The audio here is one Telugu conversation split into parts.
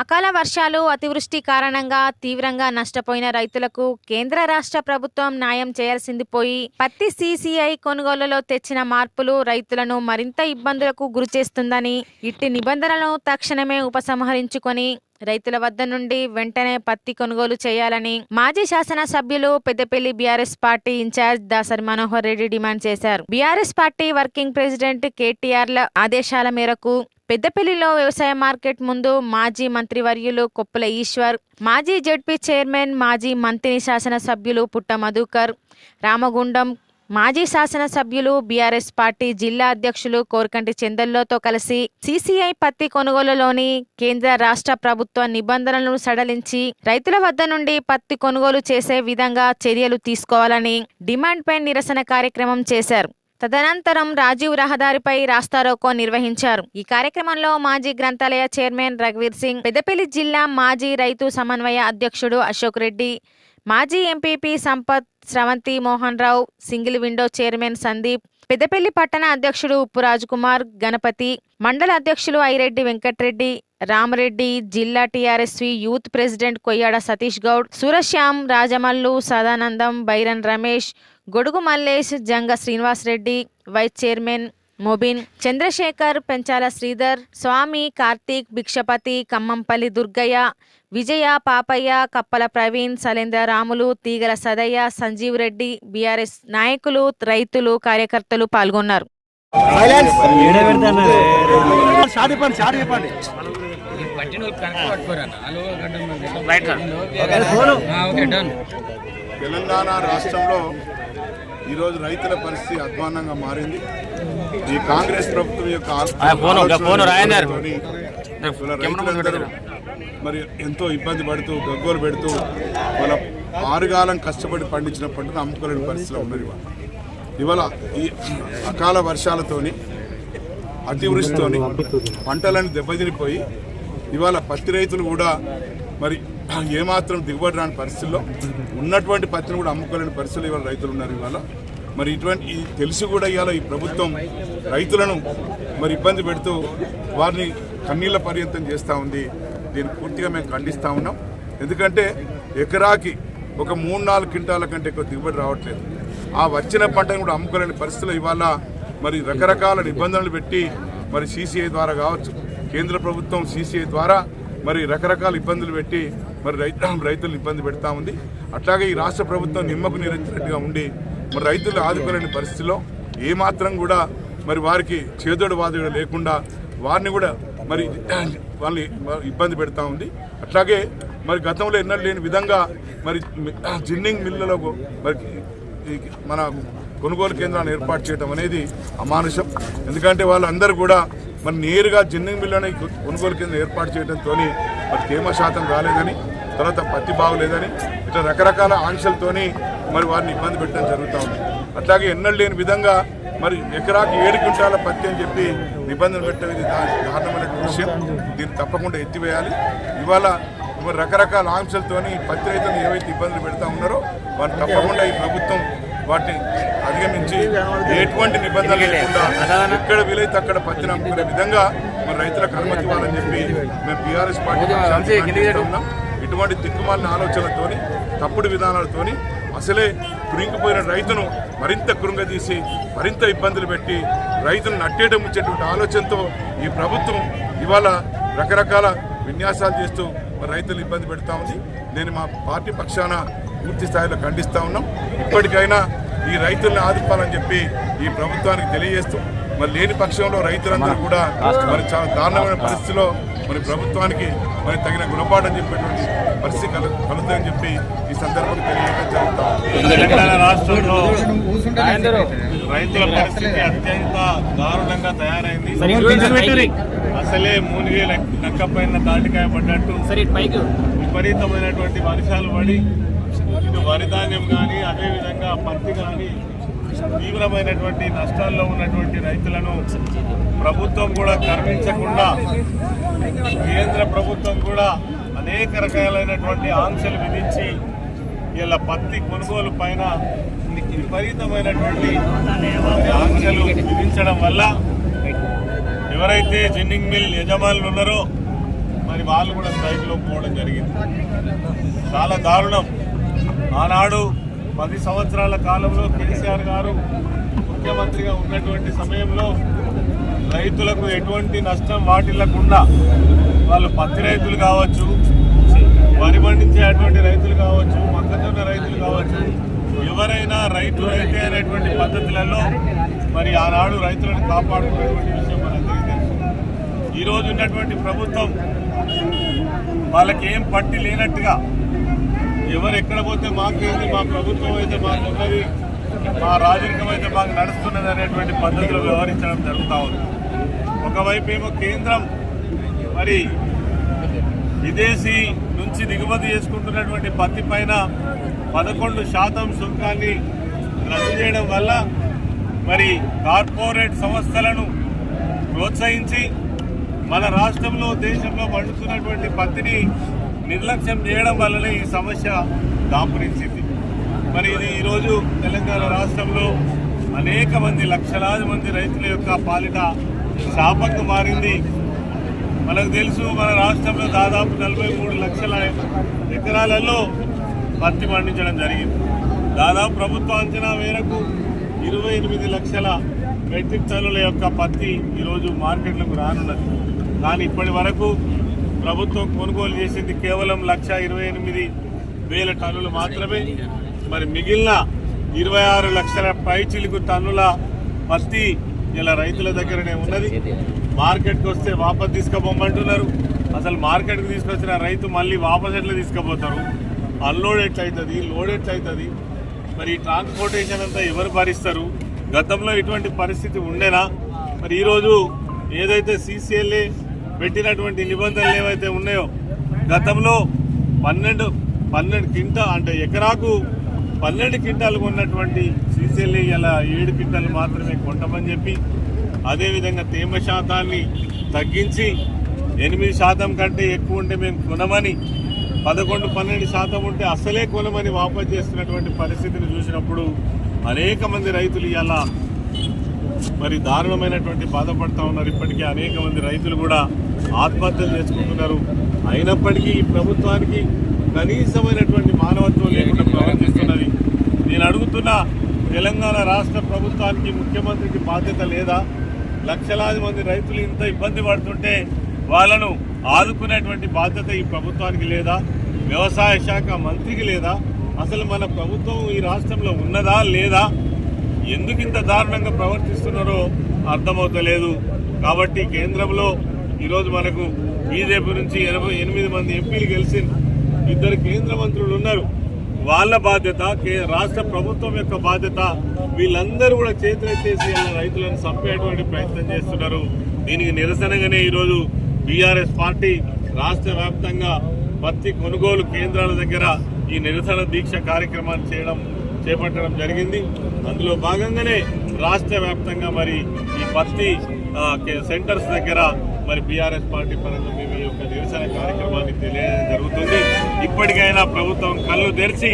అకాల వర్షాలు అతివృష్టి కారణంగా తీవ్రంగా నష్టపోయిన రైతులకు కేంద్ర రాష్ట్ర ప్రభుత్వం న్యాయం చేయాల్సింది పోయి పత్తి సీసీఐ కొనుగోలులో తెచ్చిన మార్పులు రైతులను మరింత ఇబ్బందులకు గురిచేస్తుందని ఇట్టి నిబంధనలను తక్షణమే ఉపసంహరించుకొని రైతుల వద్ద నుండి వెంటనే పత్తి కొనుగోలు చేయాలని మాజీ శాసన సభ్యులు Peddapalli BRS party incharge Dasari Manohar Reddy demand చేశారు. బీఆర్ఎస్ పార్టీ వర్కింగ్ ప్రెసిడెంట్ కేటీఆర్ల ఆదేశాల మేరకు పెద్దపల్లిలో వ్యవసాయ మార్కెట్ ముందు మాజీ మంత్రివర్యులు కొప్పుల ఈశ్వర్ మాజీ జడ్పీ చైర్మన్ మాజీ మంత్రి శాసనసభ్యులు పుట్ట మధుకర్ రామగుండం మాజీ శాసనసభ్యులు బీఆర్ఎస్ పార్టీ జిల్లా అధ్యక్షులు కోరకంటి చందల్లోతో కలిసి సీసీఐ పత్తి కొనుగోలులోని కేంద్ర రాష్ట్ర ప్రభుత్వ నిబంధనలను సడలించి రైతుల వద్ద నుండి పత్తి కొనుగోలు చేసే విధంగా చర్యలు తీసుకోవాలని డిమాండ్పై నిరసన కార్యక్రమం చేశారు. తదనంతరం రాజీవ్ రహదారిపై రాస్తారోకో నిర్వహించారు. ఈ కార్యక్రమంలో మాజీ గ్రంథాలయ చైర్మన్ రఘువీర్ సింగ్ పెద్దపల్లి జిల్లా మాజీ రైతు సమన్వయ అధ్యక్షుడు అశోక్ రెడ్డి మాజీ MPP Sampath Sravanthi Mohan Rao single window chairman Sandeep Peddapalli పట్టణ అధ్యక్షుడు ఉప్పు కుమార్ గణపతి మండల అధ్యక్షులు ఐరెడ్డి వెంకట్రెడ్డి రామరెడ్డి జిల్లా TRSV youth president Koyyada Satish Goud Surashyam Rajamallu Sadanandam Bairan Ramesh Godugu Mallesh Janga Srinivas Reddy vice chairman Mobin Chandrashekar Penchala Sridhar Swamy Karthik Bhikshapathi Kammampalli Durgaiah Vijaya Papaiah Kappala Praveen Salendra Ramulu Teegala Sadaiah Sanjeev Reddy BRS నాయకులు రైతులు కార్యకర్తలు పాల్గొన్నారు. తెలంగాణ రాష్ట్రంలో ఈరోజు రైతుల పరిస్థితి అధ్వానంగా మారింది. ఈ కాంగ్రెస్ ప్రభుత్వం యొక్క మరి ఎంతో ఇబ్బంది పడుతూ గగ్గోలు పెడుతూ వాళ్ళ ఆరుగాలం కష్టపడి పండించిన పంటను అమ్ముకోలేని పరిస్థితిలో ఉన్నారు ఇవాళ. ఇవాళ ఈ అకాల వర్షాలతోని అతివృష్టితోని పంటలను దెబ్బతినిపోయి ఇవాళ పత్తి రైతులు కూడా మరి ఏమాత్రం దిగుబడి రాని పరిస్థితుల్లో ఉన్నటువంటి పత్తిని కూడా అమ్ముకోలేని పరిస్థితులు ఇవాళ రైతులు ఉన్నారు ఇవాళ. మరి ఇటువంటి తెలిసి కూడా ఇవాళ ఈ ప్రభుత్వం రైతులను మరి ఇబ్బంది పెడుతూ వారిని కన్నీళ్ళ పర్యంతం చేస్తూ ఉంది. దీన్ని పూర్తిగా మేము ఖండిస్తూ ఉన్నాం. ఎందుకంటే ఎకరాకి ఒక మూడు నాలుగు క్వింటాల కంటే ఎక్కువ దిగుబడి రావట్లేదు. ఆ వచ్చిన పంటను కూడా అమ్ముకోలేని పరిస్థితులు ఇవాళ మరి రకరకాల నిబంధనలు పెట్టి మరి సీసీఐ ద్వారా కావచ్చు కేంద్ర ప్రభుత్వం సీసీఐ ద్వారా మరి రకరకాల ఇబ్బందులు పెట్టి మరి రైతు రైతులను ఇబ్బంది పెడతా ఉంది. అట్లాగే ఈ రాష్ట్ర ప్రభుత్వం నిమ్మకు నీరెత్తినట్టుగా ఉండి మరి రైతులు ఆదుకోలేని పరిస్థితిలో ఏమాత్రం కూడా మరి వారికి చేదోడు వాదుడు లేకుండా వారిని కూడా మరి వాళ్ళని ఇబ్బంది పెడతా ఉంది. అట్లాగే మరి గతంలో ఎన్నడూ లేని విధంగా మరి జిన్నింగ్ మిల్లులో మరి మన కొనుగోలు కేంద్రాన్ని ఏర్పాటు చేయడం అనేది అమానుషం. ఎందుకంటే వాళ్ళందరూ కూడా మరి నేరుగా జిన్నింగ్ మిల్లుని కొనుగోలు కేంద్రం ఏర్పాటు చేయడంతో మరి తేమ శాతం రాలేదని తర్వాత పత్తి బాగలేదని ఇట్లా రకరకాల ఆంక్షలతోని మరి వారిని ఇబ్బంది పెట్టడం జరుగుతూ ఉంది. అట్లాగే ఎన్నడూ లేని విధంగా మరి ఎకరాకి ఏడు క్వింటాల పత్తి అని చెప్పి నిబంధన పెట్టడం ఇది దా- దారుణమైన విషయం దీన్ని తప్పకుండా ఎత్తివేయాలి. ఇవాళ మరి రకరకాల ఆంక్షలతోని పత్తి రైతులు ఏవైతే ఇబ్బందులు పెడతా ఉన్నారో వారు తప్పకుండా ఈ ప్రభుత్వం వాటిని అధిగమించి ఎటువంటి నిబంధనలు లేకుండా ఎక్కడ వీలైతే అక్కడ పత్తిని అమ్ముకునే విధంగా మరి రైతులకు అనుమతి ఇవ్వాలని చెప్పి మేము బీఆర్ఎస్ పార్టీ ఉన్నాం. ఇటువంటి దిక్కుమాలిన ఆలోచనలతోని తప్పుడు విధానాలతోని అసలే కృంగిపోయిన రైతును మరింత కృంగదీసి మరింత ఇబ్బందులు పెట్టి రైతును నట్టేయడం వచ్చేటువంటి ఆలోచనతో ఈ ప్రభుత్వం ఇవాళ రకరకాల విన్యాసాలు చేస్తూ రైతులు ఇబ్బంది పెడతా ఉంది. నేను మా పార్టీ పక్షాన పూర్తి స్థాయిలో ఖండిస్తూ ఉన్నాం. ఇప్పటికైనా ఈ రైతుల్ని ఆదుకోవాలని చెప్పి ఈ ప్రభుత్వానికి తెలియజేస్తూ మరి లేని పక్షంలో రైతులందరూ కూడా మరి చాలా దారుణమైన పరిస్థితిలో మరి ప్రభుత్వానికి మరి తగిన గుణపాఠం చెప్పేటువంటి పరిస్థితి కలు కలుగుతుందని చెప్పి ఈ సందర్భంగా తెలియజేయడం జరుగుతా. తెలంగాణ రాష్ట్రంలో రైతుల పరిస్థితి అత్యంత దారుణంగా తయారైంది. అసలే మూనిగే లెక్కపోయిన తాటికాయ పడ్డట్టు. విపరీతమైనటువంటి వర్షాలు పడి ఇటు వరి ధాన్యం కానీ అదేవిధంగా పత్తి కానీ తీవ్రమైనటువంటి నష్టాల్లో ఉన్నటువంటి రైతులను ప్రభుత్వం కూడా కరుణించకుండా కేంద్ర ప్రభుత్వం కూడా అనేక రకాలైనటువంటి ఆంక్షలు విధించి ఇలా పత్తి కొనుగోలు పైన విపరీతమైనటువంటి ఆంక్షలు విధించడం వల్ల ఎవరైతే జిన్నింగ్ మిల్ యజమానులు ఉన్నారో మరి వాళ్ళు కూడా స్ట్రైక్లో పోవడం జరిగింది. చాలా దారుణం. ఆనాడు పది సంవత్సరాల కాలంలో కేసీఆర్ గారు ముఖ్యమంత్రిగా ఉన్నటువంటి సమయంలో రైతులకు ఎటువంటి నష్టం వాటిల్లకుండా వాళ్ళు పత్తి రైతులు కావచ్చు వరి పండించేటువంటి రైతులు కావచ్చు మొక్కజొన్న రైతులు కావచ్చు ఎవరైనా రైతు రైతే అనేటువంటి పద్ధతులలో మరి ఆనాడు రైతులను కాపాడుకునేటువంటి విషయం మనందరికీ తెలుసు. ఈరోజు ఉన్నటువంటి ప్రభుత్వం వాళ్ళకి ఏం పట్టి లేనట్టుగా ఎవరు ఎక్కడ పోతే మాకేంది మా ప్రభుత్వం అయితే మాకు ఉన్నది మా రాజరికం అయితే మాకు నడుస్తున్నది అనేటువంటి పద్ధతిలో వ్యవహరించడం జరుగుతూ ఉంది. ఒకవైపు ఏమో కేంద్రం మరి విదేశీ నుంచి దిగుమతి చేసుకుంటున్నటువంటి పత్తి పైన పదకొండు శాతం సుంకాన్ని రద్దు చేయడం వల్ల మరి కార్పొరేట్ సంస్థలను ప్రోత్సహించి మన రాష్ట్రంలో దేశంలో పండుతున్నటువంటి పత్తిని నిర్లక్ష్యం చేయడం వల్లనే ఈ సమస్య దాపురించింది. మరి ఇది ఈరోజు తెలంగాణ రాష్ట్రంలో అనేక మంది లక్షలాది మంది రైతుల యొక్క పాలిట శాపంగా మారింది. మనకు తెలుసు మన రాష్ట్రంలో దాదాపు నలభై మూడు లక్షల ఎకరాలలో పత్తి పండించడం జరిగింది. దాదాపు ప్రభుత్వ అంచనా మేరకు ఇరవై ఎనిమిది లక్షల మెట్రిక్ టన్నుల యొక్క పత్తి ఈరోజు మార్కెట్లకు రానున్నది. కానీ ఇప్పటి వరకు ప్రభుత్వం కొనుగోలు చేసింది కేవలం లక్ష ఇరవై ఎనిమిది వేల టన్నులు మాత్రమే. మరి మిగిలిన ఇరవై ఆరు లక్షల పైచిలుకు టన్నుల పత్తి ఇలా రైతుల దగ్గరనే ఉన్నది. మార్కెట్కి వస్తే వాపస్ తీసుకుపోమంటున్నారు. అసలు మార్కెట్కి తీసుకొచ్చిన రైతు మళ్ళీ వాపస్ ఎట్లా తీసుకుపోతారు? అన్లోడ్ ఎట్లయితుంది? లోడ్ ఎట్లయితుంది? మరి ఈ ట్రాన్స్పోర్టేషన్ అంతా ఎవరు భరిస్తారు? గతంలో ఇటువంటి పరిస్థితి ఉండేనా? మరి ఈరోజు ఏదైతే సీసీఎల్ఏ పెట్టినటువంటి నిబంధనలు ఏవైతే ఉన్నాయో గతంలో పన్నెండు పన్నెండు క్వింటా అంటే ఎకరాకు పన్నెండు క్వింటాలు కొన్నటువంటి సీసీఎల్ఏ ఇలా ఏడు క్వింటాలు మాత్రమే కొంటామని చెప్పి అదేవిధంగా తేమ శాతాన్ని తగ్గించి ఎనిమిది శాతం కంటే ఎక్కువ ఉంటే మేము కొనమని పదకొండు పన్నెండు శాతం ఉంటే అసలే కొనమని వాపస్ చేస్తున్నటువంటి పరిస్థితిని చూసినప్పుడు అనేక మంది రైతులు ఇలా మరి దారుణమైనటువంటి బాధపడతా ఉన్నారు. ఇప్పటికీ అనేక మంది రైతులు కూడా ఆత్మహత్యలు చేసుకుంటున్నారు. అయినప్పటికీ ఈ ప్రభుత్వానికి కనీసమైనటువంటి మానవత్వం లేకుండా ప్రవర్తిస్తున్నది. నేను అడుగుతున్న తెలంగాణ రాష్ట్ర ప్రభుత్వానికి ముఖ్యమంత్రికి బాధ్యత లేదా? లక్షలాది మంది రైతులు ఇంత ఇబ్బంది పడుతుంటే వాళ్ళను ఆదుకునేటువంటి బాధ్యత ఈ ప్రభుత్వానికి లేదా? వ్యవసాయ శాఖ మంత్రికి లేదా? అసలు మన ప్రభుత్వం ఈ రాష్ట్రంలో ఉన్నదా లేదా? ఎందుకు ఇంత దారుణంగా ప్రవర్తిస్తున్నారో అర్థమవుతలేదు. కాబట్టి కేంద్రంలో ఈరోజు మనకు బీజేపీ నుంచి ఎనభై ఎనిమిది మంది ఎంపీలు గెలిచి ఇద్దరు కేంద్ర మంత్రులు ఉన్నారు. వాళ్ళ బాధ్యత కే- రాష్ట్ర ప్రభుత్వం యొక్క బాధ్యత వీళ్ళందరూ కూడా చేతులెత్తేసి రైతులను చంపేటువంటి ప్రయత్నం చేస్తున్నారు. దీనికి నిరసనగానే ఈరోజు బీఆర్ఎస్ పార్టీ రాష్ట్ర వ్యాప్తంగా పత్తి కొనుగోలు కేంద్రాల దగ్గర ఈ నిరసన దీక్ష కార్యక్రమాన్ని చేయడం చేపట్టడం జరిగింది. అందులో భాగంగానే రాష్ట్ర వ్యాప్తంగా మరి ఈ పత్తి సెంటర్స్ దగ్గర మరి బీఆర్ఎస్ పార్టీ పరంగా మేము ఈ యొక్క నిరసన కార్యక్రమాన్ని తెలియజేయడం జరుగుతుంది. ఇప్పటికైనా ప్రభుత్వం కళ్ళు తెరిచి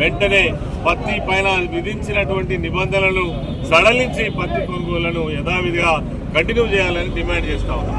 వెంటనే పత్తి పైన విధించినటువంటి నిబంధనలను సడలించి పత్తి కొనుగోళ్ళను యథావిధిగా కంటిన్యూ చేయాలని డిమాండ్ చేస్తా ఉన్నాం.